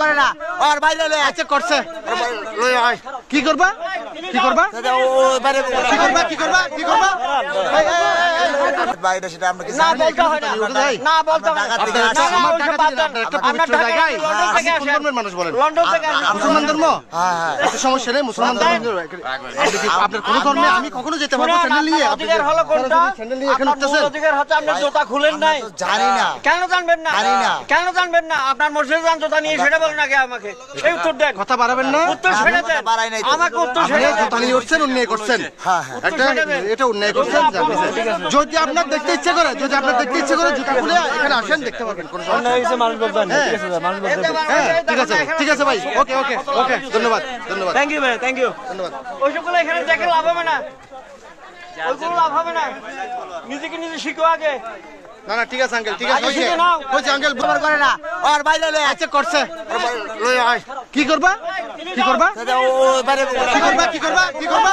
করে না। আর বাইরে লয়ে আছে করছে। কি করবা? কি করবা? কি করবা? কি করবা? কি করবা? বাইরে সেটা আমরা না বলতে হয় না। না বলতে হয় না। আপনি মানুষ বলেন। লন্ডন থেকে মুসলমান ধর্ম? হ্যাঁ হ্যাঁ। সমস্যা নেই মুসলমান ধর্ম। আপনার কোন ধর্মে আমি কখনো যেতে পারব? স্যান্ডেল নিয়ে অধিকার হলো কোনটা? স্যান্ডেল নিয়ে এখানে উঠতেছেন অধিকার হচ্ছে আপনার জুতা খুলেন নাই। জানি না। কেন জানবেন না? জানি না। কেন জানবেন না? আপনার মসজিদ যান জুতা নিয়ে সেটা বলেন আগে আমাকে। এই উত্তর দেন। কথা বাড়াবেন না। উত্তর সেটা দেন। আমাকে উত্তর আপনি সেটা দেন। জুতা নিয়ে উঠছেন অন্যায় করছেন। হ্যাঁ হ্যাঁ। এটা অন্যায় করছেন। জানেন। যদি আপনার দেখতে ইচ্ছে করে যদি আপনার দেখতে ইচ্ছে করে জুতা খুলে এখানে আসেন দেখতে পারবেন কোনো সমস্যা নেই। হ্যাঁ, হ্যাঁ, ঠিক আছে ঠিক আছে ভাই। ওকে ওকে ওকে ধন্যবাদ ধন্যবাদ। থ্যাংক ইউ ভাই থ্যাংক ইউ ধন্যবাদ। ওইসবগুলো এখানে দেখে লাভ হবে না। ওইগুলো লাভ হবে না। নিজেকে নিজে শিখো আগে। না না ঠিক আছে আঙ্কেল ঠিক আছে আঙ্কেল করে না। আর বাইরে আচ্ছা করছে। আয়। কি করবা? কি করবা? ও ও বাইরে কি করবা? কি করবা? কি করবা?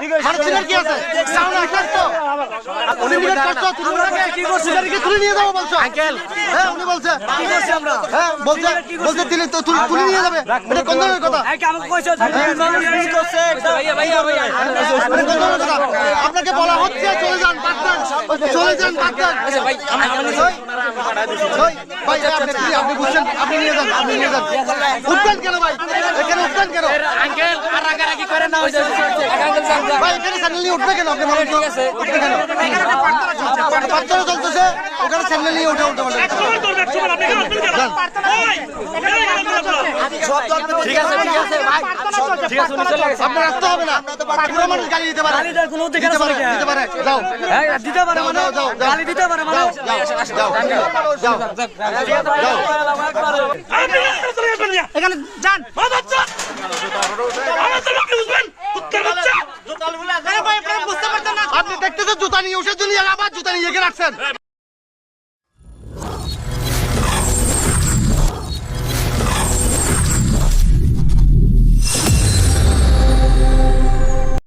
কি আছে এখানে মানুষের কি আছে সাউন্ড তো উনি নিয়ে কি তুলে নিয়ে যাব বলছো আঙ্কেল হ্যাঁ উনি বলছে কি করছি আমরা হ্যাঁ বলছে বলছে দিলে তো তুলে তুলে নিয়ে যাবে এটা কোন ধরনের কথা এটা কোন ধরনের কথা আপনাকে বলা হচ্ছে চলে যান চলে যান ওই, ভাই আপনি কি আপনি বুঝছেন আপনি নিয়ে যান আপনি নিয়ে যান উঠবেন কেন ভাই এখানে উঠবেন কেন ভাই এখানে স্যান্ডেল নিয়ে উঠবে কেন? আপনি বলুন তো। উঠবে কেন? বাচ্চারা চলতেছে। ওখানে স্যান্ডেল নিয়ে উঠে উঠতে পারবেন। ঠিক আছে ঠিক আছে ভাই। আপনার আসতে হবে না। পুরো মানুষ গাড়ি দিতে পারে। দিতে পারে দিতে পারে। যাও। দিতে পারে যাও যাও গালি দিতে পারে যাও যাও যাও। যাও। যাও। এখানে যান আপনি দেখতেছেন জুতা নিয়ে উঠে জন্য আবার জুতা নিয়ে রাখছেন।